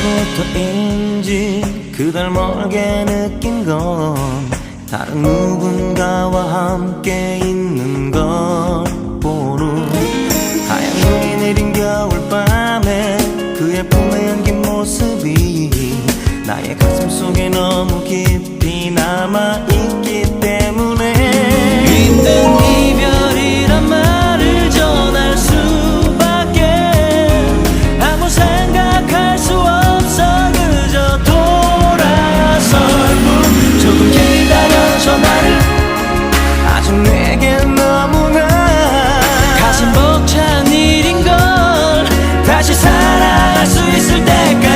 언제부터인지 그댈 멀게 느낀 건 다른 누군가와 함께 있는 걸 보루 하얀 눈이 내린 겨울밤에 그의 품에 안긴 모습이 나의 가슴 속에 너무 깊이 남아있 다시 살아갈 수 있을 때까지.